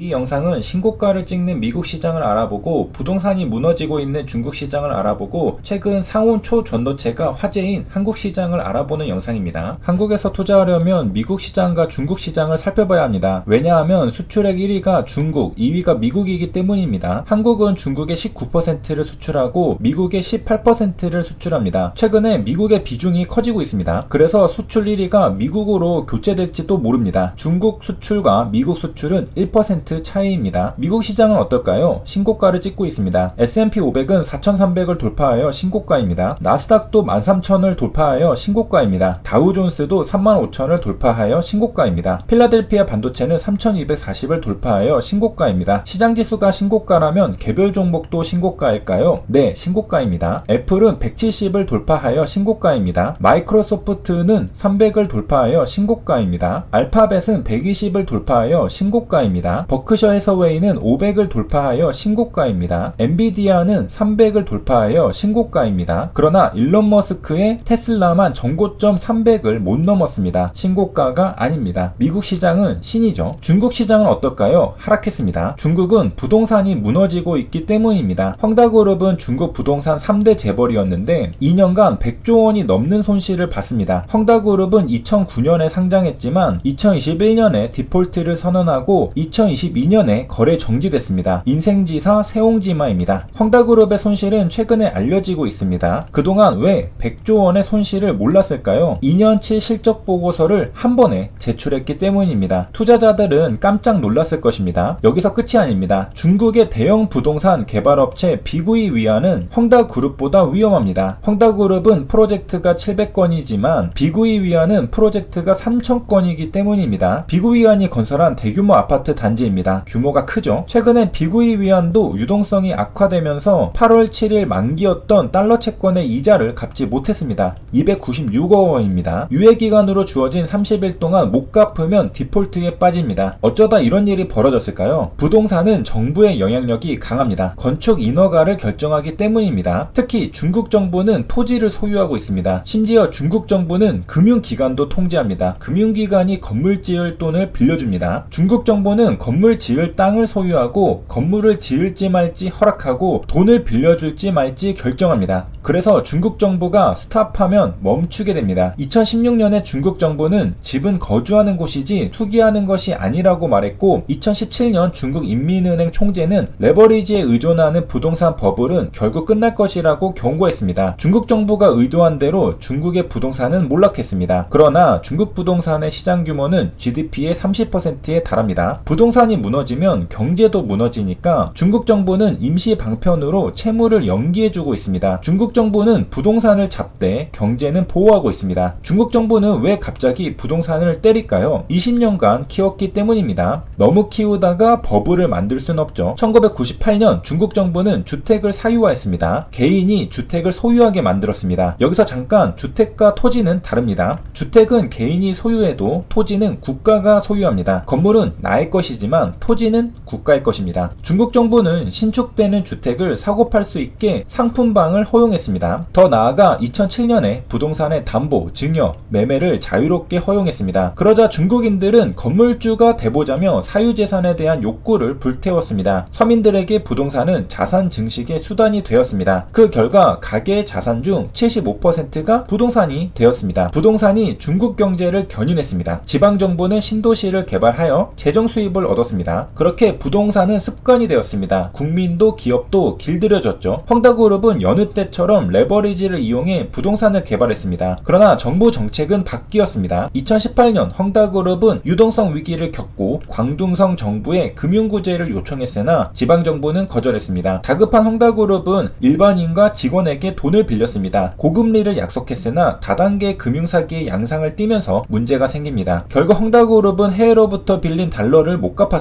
이 영상은 신고가를 찍는 미국 시장을 알아보고 부동산이 무너지고 있는 중국 시장을 알아보고 최근 상온 초전도체가 화제인 한국 시장을 알아보는 영상입니다. 한국에서 투자하려면 미국 시장과 중국 시장을 살펴봐야 합니다. 왜냐하면 수출액 1위가 중국, 2위가 미국이기 때문입니다. 한국은 중국의 19%를 수출하고 미국의 18%를 수출합니다. 최근에 미국의 비중이 커지고 있습니다. 그래서 수출 1위가 미국으로 교체될지도 모릅니다. 중국 수출과 미국 수출은 1% 차이입니다. 미국 시장은 어떨까요? 신고가를 찍고 있습니다. S&P 500은 4,300을 돌파하여 신고가입니다. 나스닥도 13,000을 돌파하여 신고가입니다. 다우존스도 35,000을 돌파하여 신고가입니다. 필라델피아 반도체는 3,240을 돌파하여 신고가입니다. 시장 지수가 신고가라면 개별 종목도 신고가일까요? 네, 신고가입니다. 애플은 170을 돌파하여 신고가입니다. 마이크로소프트는 300을 돌파하여 신고가입니다. 알파벳은 120을 돌파하여 신고가입니다. 버크셔 해서웨이는 500을 돌파하여 신고가입니다. 엔비디아는 300을 돌파하여 신고가입니다. 그러나 일론 머스크의 테슬라만 전고점 300을 못 넘었습니다. 신고가가 아닙니다. 미국 시장은 신이죠. 중국 시장은 어떨까요? 하락했습니다. 중국은 부동산이 무너지고 있기 때문입니다. 헝다그룹은 중국 부동산 3대 재벌이었는데 2년간 100조 원이 넘는 손실을 봤습니다. 헝다그룹은 2009년에 상장했지만 2021년에 디폴트를 선언하고 2022년에 거래 정지됐습니다. 인생지사 세옹지마입니다. 헝다그룹의 손실은 최근에 알려지고 있습니다. 그동안 왜 100조 원의 손실을 몰랐을까요? 2년치 실적 보고서를 한 번에 제출했기 때문입니다. 투자자들은 깜짝 놀랐을 것입니다. 여기서 끝이 아닙니다. 중국의 대형 부동산 개발업체 비구이 위안은 헝다그룹보다 위험합니다. 헝다그룹은 프로젝트가 700건이지만 비구이 위안은 프로젝트가 3000건이기 때문입니다. 비구이 위안이 건설한 대규모 아파트 단지입니다. 규모가 크죠. 최근에 비구이 위안도 유동성이 악화되면서 8월 7일 만기였던 달러 채권의 이자를 갚지 못했습니다. 296억 원입니다. 유예 기간으로 주어진 30일 동안 못 갚으면 디폴트에 빠집니다. 어쩌다 이런 일이 벌어졌을까요? 부동산은 정부의 영향력이 강합니다. 건축 인허가를 결정하기 때문입니다. 특히 중국 정부는 토지를 소유하고 있습니다. 심지어 중국 정부는 금융기관도 통제합니다. 금융기관이 건물 지을 돈을 빌려줍니다. 중국 정부는 건물 지을 땅을 소유하고 건물을 지을지 말지 허락하고 돈을 빌려줄지 말지 결정합니다. 그래서 중국 정부가 스탑하면 멈추게 됩니다. 2016년에 중국 정부는 집은 거주하는 곳이지 투기하는 것이 아니라고 말했고 2017년 중국 인민은행 총재는 레버리지에 의존하는 부동산 버블은 결국 끝날 것이라고 경고했습니다. 중국 정부가 의도한 대로 중국의 부동산은 몰락했습니다. 그러나 중국 부동산의 시장 규모는 GDP의 30%에 달합니다. 부동산 이 무너지면 경제도 무너지니까 중국 정부는 임시 방편으로 채무를 연기해주고 있습니다. 중국 정부는 부동산을 잡되 경제는 보호하고 있습니다. 중국 정부는 왜 갑자기 부동산을 때릴까요? 20년간 키웠기 때문입니다. 너무 키우다가 버블을 만들 순 없죠. 1998년 중국 정부는 주택을 사유화했습니다. 개인이 주택을 소유하게 만들었습니다. 여기서 잠깐 주택과 토지는 다릅니다. 주택은 개인이 소유해도 토지는 국가가 소유합니다. 건물은 나의 것이지만 토지는 국가의 것입니다. 중국 정부는 신축되는 주택을 사고 팔 수 있게 상품방을 허용했습니다. 더 나아가 2007년에 부동산의 담보, 증여, 매매를 자유롭게 허용했습니다. 그러자 중국인들은 건물주가 되보자며 사유재산에 대한 욕구를 불태웠습니다. 서민들에게 부동산은 자산 증식의 수단이 되었습니다. 그 결과 가계의 자산 중 75%가 부동산이 되었습니다. 부동산이 중국 경제를 견인했습니다. 지방 정부는 신도시를 개발하여 재정 수입을 얻었습니다. 그렇게 부동산은 습관이 되었습니다. 국민도 기업도 길들여졌죠. 헝다그룹은 여느 때처럼 레버리지를 이용해 부동산을 개발했습니다. 그러나 정부 정책은 바뀌었습니다. 2018년 헝다그룹은 유동성 위기를 겪고 광둥성 정부에 금융구제를 요청했으나 지방정부는 거절했습니다. 다급한 헝다그룹은 일반인과 직원에게 돈을 빌렸습니다. 고금리를 약속했으나 다단계 금융사기의 양상을 띠면서 문제가 생깁니다. 결국 헝다그룹은 해외로부터 빌린 달러를 못 갚았습니다.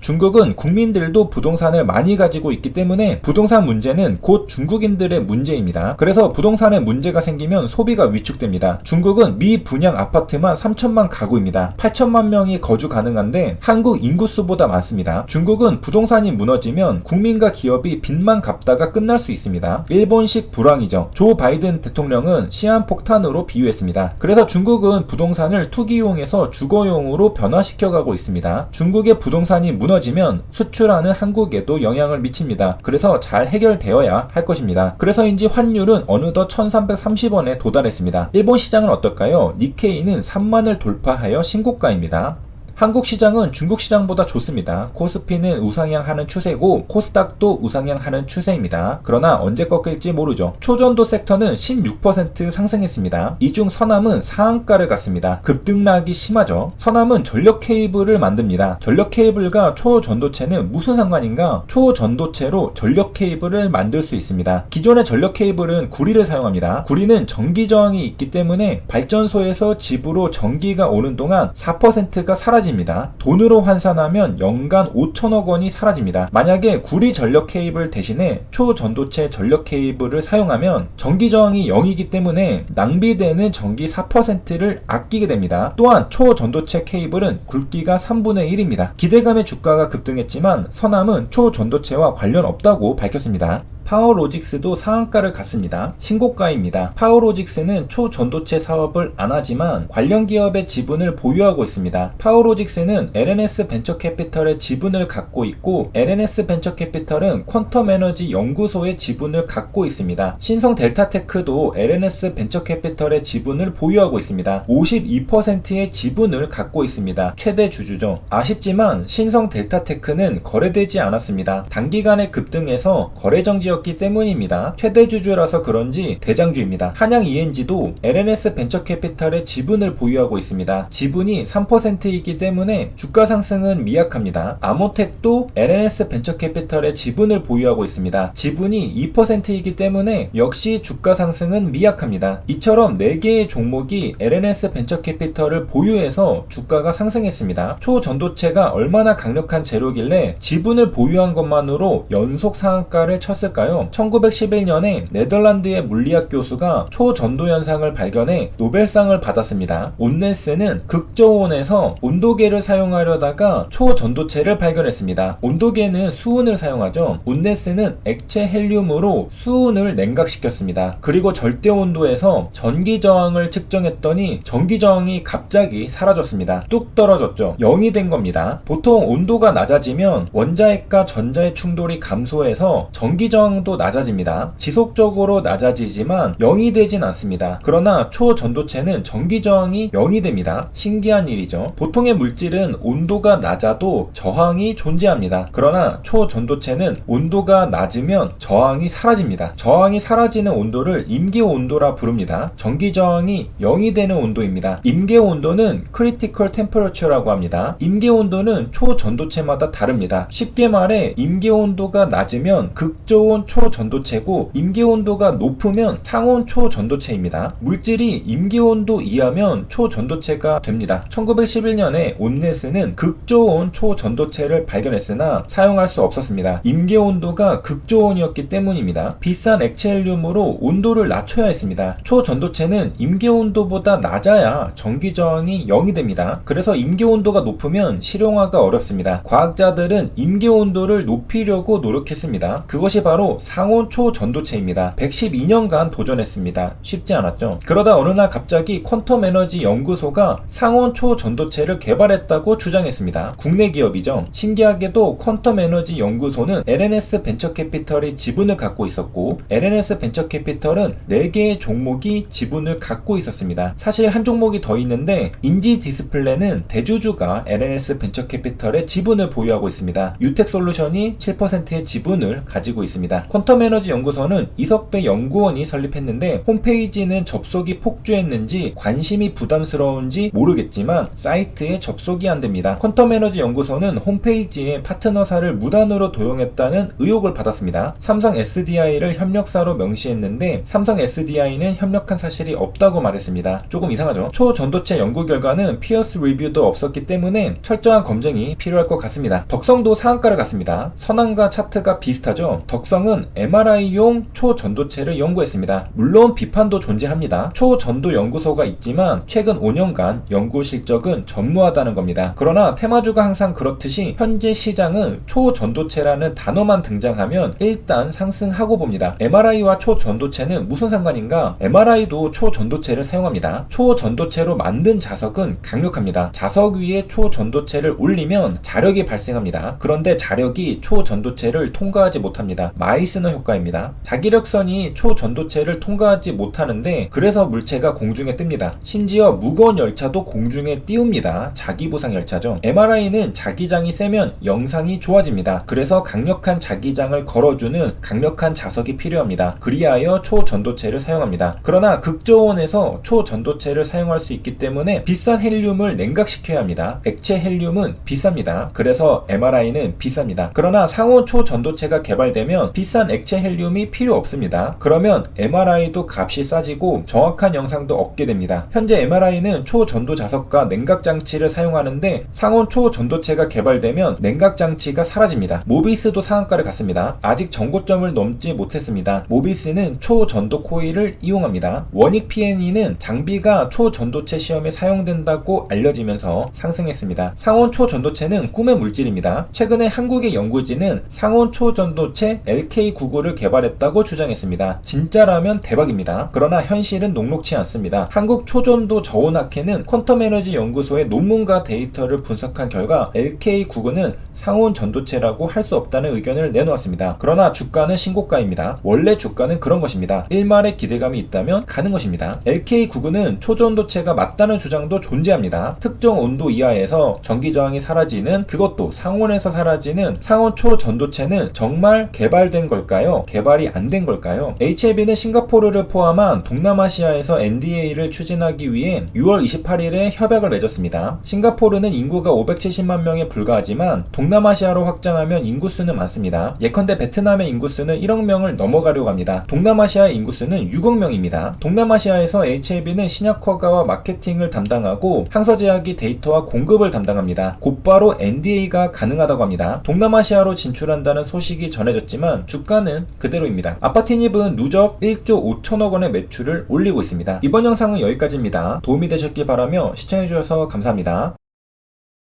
중국은 국민들도 부동산을 많이 가지고 있기 때문에 부동산 문제는 곧 중국인들의 문제입니다. 그래서 부동산에 문제가 생기면 소비가 위축됩니다. 중국은 미 분양 아파트만 3천만 가구입니다. 8천만 명이 거주 가능한데 한국 인구수보다 많습니다. 중국은 부동산이 무너지면 국민과 기업이 빚만 갚다가 끝날 수 있습니다. 일본식 불황이죠. 조 바이든 대통령은 시한 폭탄으로 비유했습니다. 그래서 중국은 부동산을 투기용에서 주거용으로 변화시켜가고 있습니다. 중국의 부동산 부동산이 무너지면 수출하는 한국에도 영향을 미칩니다. 그래서 잘 해결되어야 할 것입니다. 그래서인지 환율은 어느덧 1330원에 도달했습니다. 일본 시장은 어떨까요? 니케이는 3만을 돌파하여 신고가입니다. 한국 시장은 중국 시장보다 좋습니다. 코스피는 우상향하는 추세고 코스닥도 우상향하는 추세입니다. 그러나 언제 꺾일지 모르죠. 초전도 섹터는 16% 상승했습니다. 이중 서남은 상한가를 갔습니다. 급등락이 심하죠. 서남은 전력 케이블을 만듭니다. 전력 케이블과 초전도체는 무슨 상관인가? 초전도체로 전력 케이블을 만들 수 있습니다. 기존의 전력 케이블은 구리를 사용합니다. 구리는 전기 저항이 있기 때문에 발전소에서 집으로 전기가 오는 동안 4%가 사라집니다. 사라집니다. 돈으로 환산하면 연간 5천억 원이 사라집니다. 만약에 구리 전력 케이블 대신에 초전도체 전력 케이블을 사용하면 전기 저항이 0이기 때문에 낭비되는 전기 4%를 아끼게 됩니다. 또한 초전도체 케이블은 굵기가 3분의 1입니다. 기대감에 주가가 급등했지만 서남은 초전도체와 관련 없다고 밝혔습니다. 파워로직스도 상한가를 갔습니다. 신고가입니다. 파워로직스는 초전도체 사업을 안 하지만 관련 기업의 지분을 보유하고 있습니다. 파워로직스는 LNS 벤처캐피털의 지분을 갖고 있고 LNS 벤처캐피털은 퀀텀 에너지 연구소의 지분을 갖고 있습니다. 신성 델타테크도 LNS 벤처캐피털의 지분을 보유하고 있습니다. 52%의 지분을 갖고 있습니다. 최대 주주죠. 아쉽지만 신성 델타테크는 거래되지 않았습니다. 단기간에 급등해서 거래 정지역 주주였기 때문입니다. 최대 주주라서 그런지 대장주입니다. 한양 ENG도 LNS 벤처캐피탈의 지분을 보유하고 있습니다. 지분이 3%이기 때문에 주가 상승은 미약합니다. 아모텍도 LNS 벤처캐피탈의 지분을 보유하고 있습니다. 지분이 2%이기 때문에 역시 주가 상승은 미약합니다. 이처럼 4개의 종목이 LNS 벤처캐피탈을 보유해서 주가가 상승했습니다. 초전도체가 얼마나 강력한 재료길래 지분을 보유한 것만으로 연속 상한가를 쳤을까요? 있는데요. 1911년에 네덜란드의 물리학 교수가 초전도 현상을 발견해 노벨상을 받았습니다. 온네스는 극저온에서 온도계를 사용하려다가 초전도체를 발견했습니다. 온도계는 수은을 사용하죠. 온네스는 액체 헬륨으로 수은을 냉각시켰습니다. 그리고 절대 온도에서 전기 저항을 측정했더니 전기 저항이 갑자기 사라졌습니다. 뚝 떨어졌죠. 0이 된 겁니다. 보통 온도가 낮아지면 원자핵과 전자의 충돌이 감소해서 전기 저항 성도 낮아집니다. 지속적으로 낮아지지만 0이 되진 않습니다. 그러나 초전도체는 전기 저항이 0이 됩니다. 신기한 일이죠. 보통의 물질은 온도가 낮아도 저항이 존재합니다. 그러나 초전도체는 온도가 낮으면 저항이 사라집니다. 저항이 사라지는 온도를 임계 온도라 부릅니다. 전기 저항이 0이 되는 온도입니다. 임계 온도는 크리티컬 템퍼러처라고 합니다. 임계 온도는 초전도체마다 다릅니다. 쉽게 말해 임계 온도가 낮으면 극저온 초전도체고 임계 온도가 높으면 상온 초전도체입니다. 물질이 임계 온도 이하면 초전도체가 됩니다. 1911년에 온네스는 극저온 초전도체를 발견했으나 사용할 수 없었습니다. 임계 온도가 극저온이었기 때문입니다. 비싼 액체헬륨으로 온도를 낮춰야 했습니다. 초전도체는 임계 온도보다 낮아야 전기 저항이 0이 됩니다. 그래서 임계 온도가 높으면 실용화가 어렵습니다. 과학자들은 임계 온도를 높이려고 노력했습니다. 그것이 바로 상온 초 전도체입니다. 112년간 도전했습니다. 쉽지 않았죠. 그러다 어느 날 갑자기 퀀텀 에너지 연구소가 상온 초 전도체를 개발했다고 주장했습니다. 국내 기업이죠. 신기하게도 퀀텀 에너지 연구소는 LNS 벤처캐피털이 지분을 갖고 있었고 LNS 벤처캐피털은 4개의 종목이 지분을 갖고 있었습니다. 사실 한 종목이 더 있는데 인지 디스플레는 대주주가 LNS 벤처캐피털의 지분을 보유하고 있습니다. 유텍 솔루션이 7%의 지분을 가지고 있습니다. 퀀텀 에너지 연구소는 이석배 연구원이 설립했는데 홈페이지는 접속이 폭주했는지 관심이 부담스러운지 모르겠지만 사이트에 접속이 안 됩니다. 퀀텀 에너지 연구소는 홈페이지에 파트너사를 무단으로 도용했다는 의혹을 받았습니다. 삼성 SDI를 협력사로 명시했는데 삼성 SDI는 협력한 사실이 없다고 말했습니다. 조금 이상하죠? 초전도체 연구 결과는 피어스 리뷰도 없었기 때문에 철저한 검증이 필요할 것 같습니다. 덕성도 상한가를 갔습니다. 선한과 차트가 비슷하죠? 덕성은 시장은 MRI용 초전도체를 연구했습니다. 물론 비판도 존재합니다. 초전도 연구소가 있지만 최근 5년간 연구 실적은 전무하다는 겁니다. 그러나 테마주가 항상 그렇듯이 현재 시장은 초전도체라는 단어만 등장하면 일단 상승하고 봅니다. MRI와 초전도체는 무슨 상관인가? MRI도 초전도체를 사용합니다. 초전도체로 만든 자석은 강력합니다. 자석 위에 초전도체를 올리면 자력이 발생합니다. 그런데 자력이 초전도체를 통과하지 못합니다. 스너 효과입니다. 자기력선이 초전도체를 통과하지 못하는데 그래서 물체가 공중에 뜹니다. 심지어 무거운 열차도 공중에 띄웁니다. 자기부상 열차죠. MRI는 자기장이 세면 영상이 좋아집니다. 그래서 강력한 자기장을 걸어주는 강력한 자석이 필요합니다. 그리하여 초전도체를 사용합니다. 그러나 극저온에서 초전도체를 사용할 수 있기 때문에 비싼 헬륨을 냉각시켜야 합니다. 액체 헬륨은 비쌉니다. 그래서 MRI는 비쌉니다. 그러나 상온 초전도체가 개발되면 비싼 액체 헬륨이 필요 없습니다. 그러면 MRI도 값이 싸지고 정확한 영상도 얻게 됩니다. 현재 MRI는 초전도 자석과 냉각 장치를 사용하는데 상온 초전도체가 개발되면 냉각 장치가 사라집니다. 모비스도 상한가를 갔습니다. 아직 정고점을 넘지 못했습니다. 모비스는 초전도 코일을 이용합니다. 원익 PNE는 장비가 초전도체 시험에 사용된다고 알려지면서 상승했습니다. 상온 초전도체는 꿈의 물질입니다. 최근에 한국의 연구진은 상온 초전도체 LK99를 개발했다고 주장했습니다. 진짜라면 대박입니다. 그러나 현실은 녹록치 않습니다. 한국 초전도 저온학회는 퀀텀 에너지 연구소의 논문과 데이터를 분석한 결과 LK99는 상온 전도체라고 할 수 없다는 의견을 내놓았습니다. 그러나 주가는 신고가입니다. 원래 주가는 그런 것입니다. 일말의 기대감이 있다면 가는 것입니다. LK99는 초전도체가 맞다는 주장도 존재합니다. 특정 온도 이하에서 전기 저항이 사라지는 그것도 상온에서 사라지는 상온 초전도체는 정말 개발된 걸까요? 개발이 안 된 걸까요? HLB는 싱가포르를 포함한 동남아시아에서 NDA를 추진하기 위해 6월 28일에 협약을 맺었습니다. 싱가포르는 인구가 570만 명에 불과하지만 동남아시아로 확장하면 인구수는 많습니다. 예컨대 베트남의 인구수는 1억 명을 넘어가려고 합니다. 동남아시아의 인구수는 6억 명입니다. 동남아시아에서 HLB는 신약 허가와 마케팅을 담당하고 항서제약이 데이터와 공급을 담당합니다. 곧바로 NDA가 가능하다고 합니다. 동남아시아로 진출한다는 소식이 전해졌지만 주 가는 그대로입니다. 아파티닙은 누적 1조 5천억 원의 매출을 올리고 있습니다. 이번 영상은 여기까지입니다. 도움이 되셨길 바라며 시청해주셔서 감사합니다.